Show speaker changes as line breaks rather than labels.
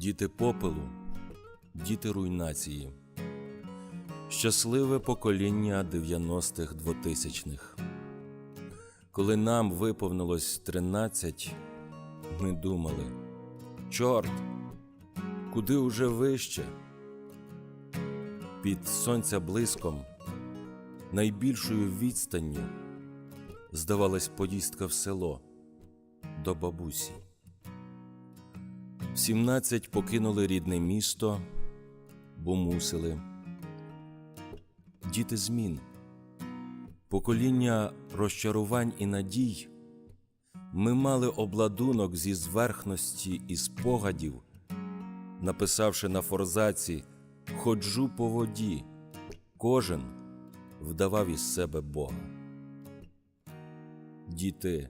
Діти попелу, діти руйнації. Щасливе покоління 90-х 2000-х. Коли нам виповнилось 13, ми думали: чорт, куди уже вище? Під сонця блиском, найбільшою відстанню, здавалась поїздка в село до бабусі. В 17 покинули рідне місто, бо мусили. Діти змін, покоління розчарувань і надій. Ми мали обладунок зі зверхності і спогадів, написавши на форзаці Ходжу по воді, кожен вдавав із себе Бога. Діти